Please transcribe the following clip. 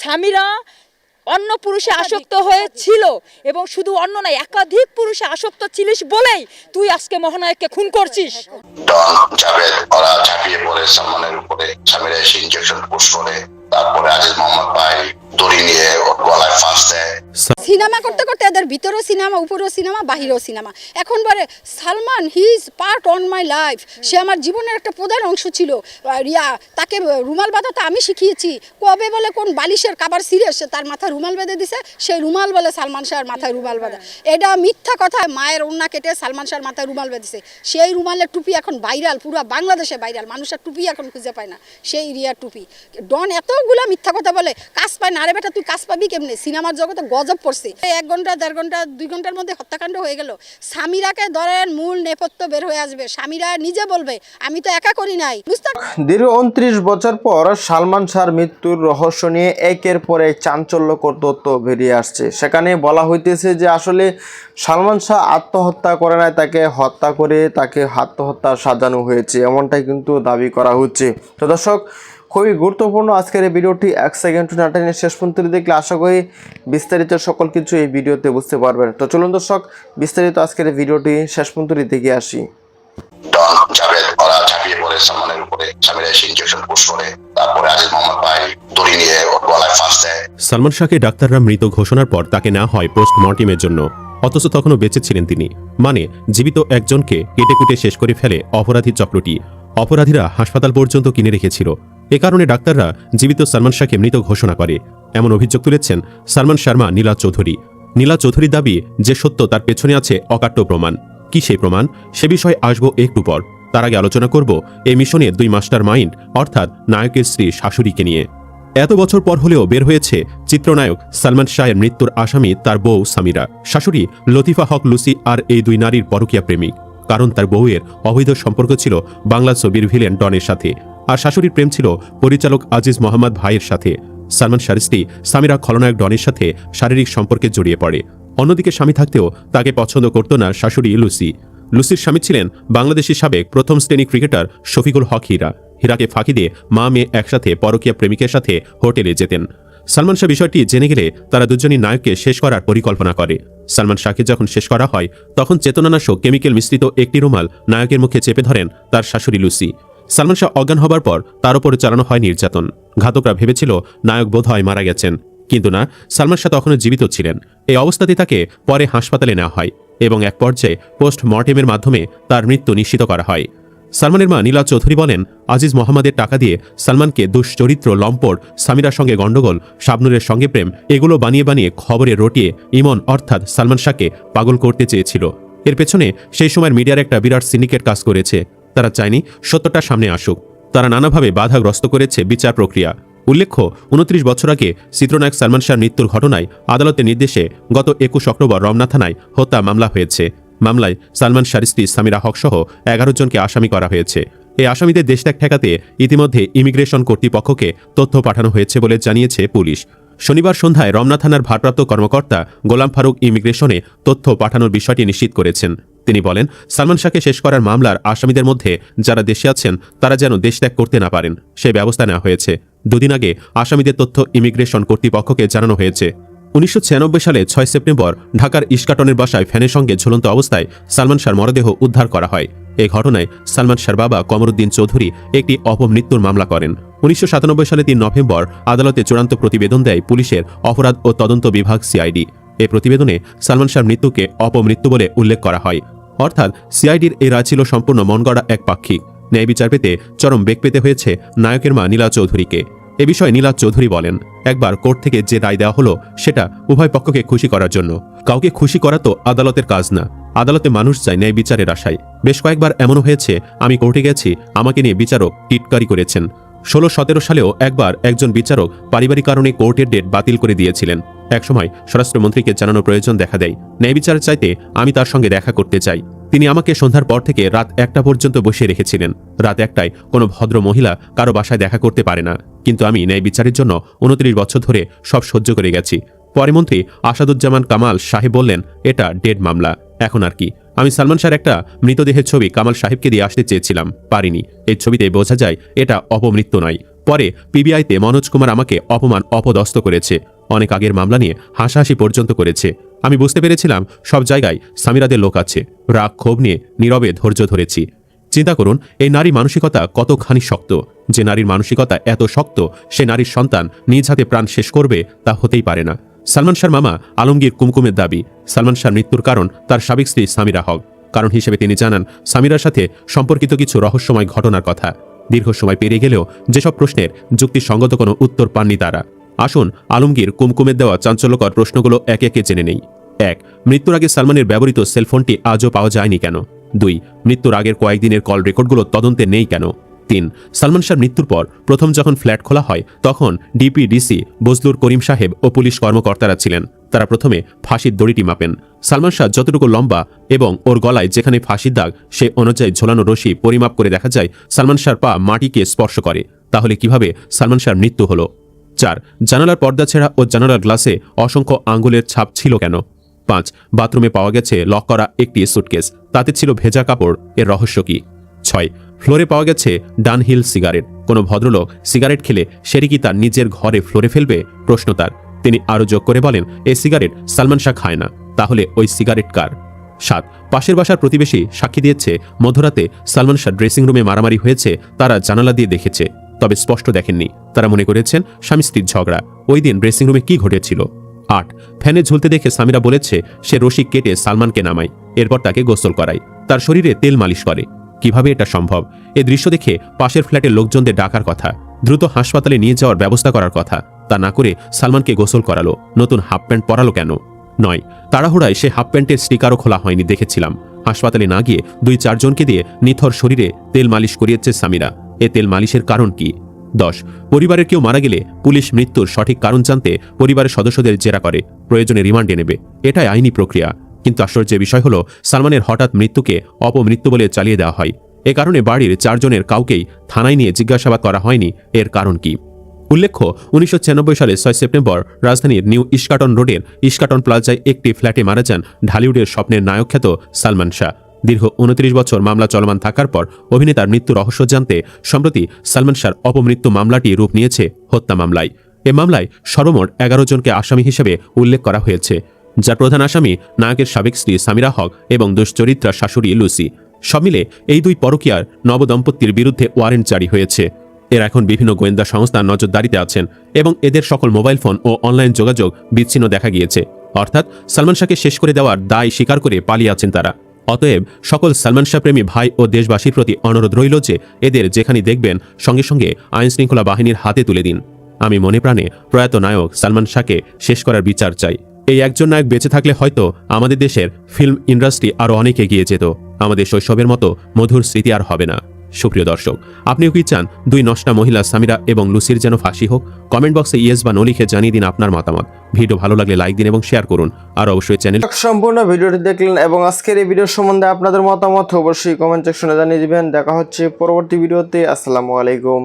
স্বামীরা অন্য পুরুষে আসক্ত হয়েছিল এবং শুধু অন্য নয় একাধিক পুরুষে আসক্ত ছিলিস বলেই তুই আজকে মহানায়ককে খুন করছিস। ডন জাভেদ ওরা ঝাঁপিয়ে পড়ে সালমানের উপরে। স্বামীরা এসে ইঞ্জেকশন পোস্ট করে তারপরে আজিজ মোহাম্মদ ভাই দড়ি নিয়ে ওর গলায় ফাঁস দেয়। সিনেমা করতে করতে এদের ভিতরেও সিনেমা, উপরেও সিনেমা, বাহিরেও সিনেমা। এখন বলে, Salman he is part on my life সে আমার জীবনের একটা প্রধান অংশ ছিল। রিয়া, তাকে রুমাল বাঁধা বাঁধাতে আমি শিখিয়েছি। কবে বলে কোন বালিশের কাবার সিরে সে তার মাথায় রুমাল বেঁধে দিছে, সেই রুমাল বলে সালমান শাহের মাথায় রুমাল বাঁধা। এটা মিথ্যা কথা, মায়ের ওন্না কেটে সালমান শাহের মাথায় রুমাল বেঁধেছে। সেই রুমালের টুপি এখন ভাইরাল, পুরো বাংলাদেশে ভাইরাল মানুষের টুপি এখন খুঁজে পায় না। সেই রিয়ার টুপি। ডন এতগুলা মিথ্যা কথা বলে, কাজ পায় না। আরে বেটা, তুই কাজ পাবি কেমনে? সিনেমার জগতে গজব পড়ছে। এক ঘণ্টা, দেড় ঘণ্টা, দুই ঘণ্টার মধ্যে হত্যাকাণ্ড হয়ে গেল। স্বামীরাকে ধরেন মূল নেপথ্য বের হয়ে আসবে। স্বামীরা নিজে বলবে, আমি তো একা করি নাই। বুঝতে দীর্ঘ উনত্রিশ বছর পর সালমান শাহর মৃত্যুর রহস্য নিয়ে একের পর চাঞ্চল্যকর তথ্য বেরিয়ে আসছে। সেখানে বলা হইতেছে যে আসলে সালমান শাহ আত্মহত্যা করে নাই, তাকে হত্যা করে তাকে আত্মহত্যা সাজানো হয়েছে, এমনটাই কিন্তু দাবি করা হচ্ছে। তো দর্শক খুবই গুরুত্বপূর্ণ আজকের এই ভিডিওটি এক সেকেন্ড টু নাটানের শেষ পর্যন্ত দেখলে আশা করি বিস্তারিত সকল কিছু এই ভিডিওতে বুঝতে পারবেন। তো চলুন দর্শক বিস্তারিত আজকের এই ভিডিওটি শেষ পর্যন্ত দেখে আসি। ডন জাভেদ ওরা ঝাঁপিয়ে পড়ে সালমানের উপরে। স্বামীরা এসে ইঞ্জেকশন পুশ করে। তারপরে আজিজ মোহাম্মদ ভাই দড়ি নিয়ে ওর গলায় ফাঁস দেয়। সালমান শাহকে ডাক্তাররা মৃত ঘোষণার পর তাকে নেওয়া হয় পোস্টমর্টিমের জন্য। অথচ তখনও বেঁচে ছিলেন তিনি। মানে জীবিত একজনকে কেটে কুটে শেষ করে ফেলে অপরাধী চক্রটি। অপরাধীরা হাসপাতাল পর্যন্ত কিনে রেখেছিল। এ কারণে ডাক্তাররা জীবিত সালমান শাহকে মৃত ঘোষণা করে। এমন অভিযোগ তুলেছেন সালমান শর্মা, নীলা চৌধুরী। নীলা চৌধুরীর দাবি যে সত্য তার পেছনে আছে অকাট্য প্রমাণ। কি সেই প্রমাণ? সে বিষয়ে আসব একটু পর। তার আগে আলোচনা করব এই মিশনে দুই মাস্টার মাইন্ড, অর্থাৎ নায়কের স্ত্রী শাশুড়িকে নিয়ে। এত বছর পর হলেও বের হয়েছে চিত্রনায়ক সালমান শাহের মৃত্যুর আসামি তার বউ সামিরা। শাশুড়ি লতিফা হক লুসি আর এই দুই নারীর পরকীয়া প্রেমিক। কারণ তার বউয়ের অবৈধ সম্পর্ক ছিল বাংলা ছবির ভিলেন ডনের সাথে। আর শাশুড়ির প্রেম ছিল পরিচালক আজিজ মোহাম্মদ ভাইয়ের সাথে। সালমান শাহর স্ত্রী সামিরা খলনায়ক ডনের সাথে শারীরিক সম্পর্কে জড়িয়ে পড়ে। অন্যদিকে স্বামী থাকতেও তাকে পছন্দ করত না শাশুড়ি লুসি। লুসির স্বামী ছিলেন বাংলাদেশের সাবেক প্রথম শ্রেণি ক্রিকেটার শফিকুল হক হীরা। হীরাকে ফাঁকি দিয়ে মা মেয়ে একসাথে পরকীয়া প্রেমিকের সাথে হোটেলে যেতেন। সালমান শাহ বিষয়টি জেনে গেলে তারা দুজনই নায়ককে শেষ করার পরিকল্পনা করে। সালমান শাহকে যখন শেষ করা হয়, তখন চেতনানাশক কেমিক্যাল মিশ্রিত একটি রুমাল নায়কের মুখে চেপে ধরেন তার শাশুড়ি লুসি। সালমান শাহ অজ্ঞান হবার পর তার উপরে চালানো হয় নির্যাতন। ঘাতকরা ভেবেছিল, নায়ক বোধ হয় মারা গেছেন। কিন্তু না, সালমান শাহ তখনও জীবিত ছিলেন। এই অবস্থাতে তাকে পরে হাসপাতালে নেওয়া হয় এবং এক পর্যায়ে পোস্ট মর্টেমের মাধ্যমে তার মৃত্যু নিশ্চিত করা হয়। সালমানের মা নীলা চৌধুরী বলেন, আজিজ মোহাম্মদের টাকা দিয়ে সালমানকে দুশ্চরিত্র, লম্পট, সামিরার সঙ্গে গণ্ডগোল, শাবনুরের সঙ্গে প্রেম, এগুলো বানিয়ে বানিয়ে খবরে রটিয়ে ইমন অর্থাৎ সালমান শাহকে পাগল করতে চেয়েছিল। এর পেছনে সেই সময়ের মিডিয়ার একটা বিরাট সিন্ডিকেট কাজ করেছে তারা চায়নি সত্যটা সামনে আসুক। তারা নানাভাবে বাধাগ্রস্ত করেছে বিচার প্রক্রিয়া। উল্লেখ্য, উনত্রিশ বছর আগে চিত্রনায়ক সালমান শাহর মৃত্যুর ঘটনায় আদালতের নির্দেশে গত একুশ অক্টোবর রমনা থানায় হত্যা মামলা হয়েছে। মামলায় সালমান শাহর স্ত্রী সামিরা হক সহ এগারো জনকে আসামি করা হয়েছে। এই আসামিদের দেশত্যাগ ঠেকাতে ইতিমধ্যে ইমিগ্রেশন কর্তৃপক্ষকে তথ্য পাঠানো হয়েছে বলে জানিয়েছে পুলিশ। শনিবার সন্ধ্যায় রমনা থানার ভারপ্রাপ্ত কর্মকর্তা গোলাম ফারুক ইমিগ্রেশনে তথ্য পাঠানোর বিষয়টি নিশ্চিত করেছেন। তিনি বলেন, সালমান শাহকে শেষ করার মামলার আসামিদের মধ্যে যারা দেশে আছেন, তারা যেন দেশ ত্যাগ করতে না পারেন। সে ব্যবস্থা নেওয়া হয়েছে। দুদিন আগে আসামিদের তথ্য ইমিগ্রেশন কর্তৃপক্ষকে জানানো হয়েছে। উনিশশো ছিয়ানব্বই সালে ছয় সেপ্টেম্বর ঢাকার ইস্কাটনের বাসায় ফ্যানের সঙ্গে ঝুলন্ত অবস্থায় সালমান শাহর মরদেহ উদ্ধার করা হয়। এই ঘটনায় সালমান শাহর বাবা কমরুদ্দিন চৌধুরী একটি অপমৃত্যুর মামলা করেন। উনিশশো সাতানব্বই সালে তিন নভেম্বর আদালতে চূড়ান্ত প্রতিবেদন দেয় পুলিশের অপরাধ ও তদন্ত বিভাগ সিআইডি। এই প্রতিবেদনে সালমান শাহর মৃত্যুকে অপমৃত্যু বলে উল্লেখ করা হয়। অর্থাৎ সিআইডির এই রায় ছিল সম্পূর্ণ মনগড়া এক পাক্ষিক। ন্যায় বিচার পেতে চরম বেগ পেতে হয়েছে নায়কের মা নীলা চৌধুরীকে। এ বিষয়ে নীলা চৌধুরী বলেন, একবার কোর্ট থেকে যে রায় দেওয়া হলো, সেটা উভয় পক্ষকে খুশি করার জন্য। কাউকে খুশি করা তো আদালতের কাজ না। আদালতে মানুষ চায় ন্যায় বিচারের আশায়। বেশ কয়েকবার এমনও হয়েছে, আমি কোর্টে গেছি, আমাকে নিয়ে বিচারক টিটকারি করেছেন। ষোলো সতেরো সালেও একবার একজন বিচারক পারিবারিক কারণে কোর্টের ডেট বাতিল করে দিয়েছিলেন। একসময় স্বরাষ্ট্রমন্ত্রীকে জানানোর প্রয়োজন দেখা দেয়। ন্যায় বিচারের চাইতে আমি তার সঙ্গে দেখা করতে চাই। তিনি আমাকে সন্ধ্যার পর থেকে রাত একটা পর্যন্ত বসিয়ে রেখেছিলেন। রাত একটায় কোনো ভদ্র মহিলা কারও বাসায় দেখা করতে পারে না। কিন্তু আমি ন্যায় বিচারের জন্য উনত্রিশ বছর ধরে সব সহ্য করে গেছি। পরে মন্ত্রী আসাদুজ্জামান কামাল সাহেব বললেন, এটা ডেড মামলা। এখন আর কি? আমি সালমান শাহর একটা মৃতদেহের ছবি কামাল সাহেবকে দিয়ে আসতে চেয়েছিলাম। পারিনি। এই ছবিতে বোঝা যায়, এটা অপমৃত্যু নয়। পরে পিবিআইতে মনোজ কুমার আমাকে অপমান, অপদস্থ করেছে। অনেক আগের মামলা নিয়ে হাসাহাসি পর্যন্ত করেছে। আমি বুঝতে পেরেছিলাম সব জায়গায় সামিরাদের লোক আছে। রাগ, ক্ষোভ নিয়ে নীরবে ধৈর্য ধরেছি। চিন্তা করুন, এই নারী মানসিকতা কতখানি শক্ত? যে নারীর মানসিকতা এত শক্ত, সে নারীর সন্তান নিজ হাতে প্রাণ শেষ করবে তা হতেই পারে না। সালমান শাহর মামা আলমগীর কুমকুমের দাবি, সালমান শাহর মৃত্যুর কারণ তার সাবেক স্ত্রী সামিরা হক। কারণ হিসেবে তিনি জানান, সামিরার সাথে সম্পর্কিত কিছু রহস্যময় ঘটনার কথা। দীর্ঘ সময় পেরিয়ে গেলেও যেসব প্রশ্নের যুক্তিসঙ্গত কোনো উত্তর পাননি তারা। আসুন, আলমগীর কুমকুমের দেওয়া চাঞ্চল্যকর প্রশ্নগুলো একে একে জেনে নেই। এক, মৃত্যুর আগে সালমানের ব্যবহৃত সেলফোনটি আজও পাওয়া যায়নি কেন? দুই, মৃত্যুর আগের কয়েকদিনের কল রেকর্ডগুলো তদন্তে নেই কেন? তিন, সালমান শাহর মৃত্যুর পর প্রথম যখন ফ্ল্যাট খোলা হয়, তখন ডিপিডিসি, বজলুর করিম সাহেব ও পুলিশ কর্মকর্তারা ছিলেন। তারা প্রথমে ফাঁসির দড়িটি মাপেন। সালমান শাহ যতটুকু লম্বা এবং ওর গলায় যেখানে ফাঁসির দাগ, সে অনুযায়ী ঝোলানো রশি পরিমাপ করে দেখা যায়, সালমান শাহর পা মাটিকে স্পর্শ করে। তাহলে কীভাবে সালমান শাহর মৃত্যু হলো? চার, জানালার পর্দা ছেঁড়া ও জানালার গ্লাসে অসংখ্য আঙ্গুলের ছাপ ছিল কেন? পাঁচ, বাথরুমে পাওয়া গেছে লক করা একটি সুটকেস, তাতে ছিল ভেজা কাপড়, এর রহস্য কি? ছয়, ফ্লোরে পাওয়া গেছে ডানহিল সিগারেট, কোনো ভদ্রলোক সিগারেট খেলে সেটি কি তার নিজের ঘরে ফ্লোরে ফেলবে? প্রশ্ন তার। তিনি আরও যোগ করে বলেন এই সিগারেট সালমান শাহ খায় না, তাহলে ওই সিগারেট কার? সাত, পাশের বাসার প্রতিবেশী সাক্ষী দিয়েছে, মধ্যরাতে সালমান শাহ ড্রেসিং রুমে মারামারি হয়েছে, তারা জানালা দিয়ে দেখেছে। তবে স্পষ্ট দেখেননি। তারা মনে করেছেন স্বামী স্ত্রীর ঝগড়া। ওই দিন ড্রেসিং রুমে কি ঘটেছিল? আট। ফ্যানে ঝুলতে দেখে সামিরা বলেছে, সে রশি কেটে সালমানকে নামায়। এরপর তাকে গোসল করায়। তার শরীরে তেল মালিশ করে। কীভাবে এটা সম্ভব? এ দৃশ্য দেখে পাশের ফ্ল্যাটের লোকজনদের ডাকার কথা। দ্রুত হাসপাতালে নিয়ে যাওয়ার ব্যবস্থা করার কথা। তা না করে সালমানকে গোসল করালো। নতুন হাফ প্যান্ট পরালো কেন? নয়। তাড়াহুড়ায় সে হাফ প্যান্টের স্টিকারও খোলা হয়নি, দেখেছিলাম। হাসপাতালে না গিয়ে দুই চারজনকে দিয়ে নিথর শরীরে তেল মালিশ করিয়েছে সামিরা এ তেল মালিশের কারণ কি? দশ, পরিবারের কেউ মারা গেলে পুলিশ মৃত্যুর সঠিক কারণ জানতে পরিবারের সদস্যদের জেরা করে, প্রয়োজনে রিমান্ডে নেবে। এটাই আইনি প্রক্রিয়া। কিন্তু আশ্চর্যের বিষয় হল, সালমানের হঠাৎ মৃত্যুকে অপমৃত্যু বলে চালিয়ে দেওয়া হয়। এ কারণে বাড়ির চারজনের কাউকেই থানায় নিয়ে জিজ্ঞাসাবাদ করা হয়নি। এর কারণ কি? উল্লেখ্য, উনিশশো ছিয়ানব্বই সালে ছয় সেপ্টেম্বর রাজধানীর নিউ ইস্কাটন রোডের ইস্কাটন প্লাজায় একটি ফ্ল্যাটে মারা যান ঢালিউডের স্বপ্নের নায়ক খ্যাত সালমান শাহ। দীর্ঘ উনত্রিশ বছর মামলা চলমান থাকার পর অভিনেতার মৃত্যু রহস্য জানতে সম্প্রতি সালমান শাহর অপমৃত্যু মামলাটি রূপ নিয়েছে হত্যা মামলায়। এ মামলায় সর্বমোট এগারো জনকে আসামি হিসেবে উল্লেখ করা হয়েছে, যার প্রধান আসামি নায়কের সাবেক স্ত্রী সামিরা হক এবং দুশ্চরিত্রা শাশুড়ি লুসি। সব এই দুই পরকীয়ার নবদম্পতির বিরুদ্ধে ওয়ারেন্ট জারি হয়েছে। এরা এখন বিভিন্ন গোয়েন্দা সংস্থার নজরদারিতে আছেন এবং এদের সকল মোবাইল ফোন ও অনলাইন যোগাযোগ বিচ্ছিন্ন দেখা গিয়েছে। অর্থাৎ সালমান শাহকে শেষ করে দেওয়ার দায় স্বীকার করে পালিয়ে আছেন তারা। অতএব সকল সালমান শাহ প্রেমী ভাই ও দেশবাসীর প্রতি অনুরোধ রইল যে এদের যেখানে দেখবেন, সঙ্গে সঙ্গে আইন শৃঙ্খলা বাহিনীর হাতে তুলে দিন। আমি মনে প্রাণে প্রয়াত নায়ক সালমান শাহকে শেষ করার বিচার চাই। এই একজন নায়ক বেঁচে থাকলে হয়তো আমাদের দেশের ফিল্ম ইন্ডাস্ট্রি আরও অনেক এগিয়ে যেত। আমাদের শৈশবের মতো মধুর স্মৃতি আর হবে না। সুপ্রিয় দর্শক, আপনিও কি চান দুই নষ্টা মহিলা সামিরা এবং লুসির যেন ফাঁসি হোক? কমেন্ট বক্সে ইয়েস বা নো লিখে জানিয়ে দিন আপনার মতামত। ভিডিও ভালো লাগলে লাইক দিন এবং শেয়ার করুন। আর অবশ্যই চ্যানেল সম্পূর্ণ ভিডিওটি দেখলেন এবং আজকের এই ভিডিও সম্বন্ধে আপনাদের মতামত অবশ্যই কমেন্ট সেকশনে জানিয়ে দিবেন। দেখা হচ্ছে পরবর্তী ভিডিওতে। আসসালামু আলাইকুম।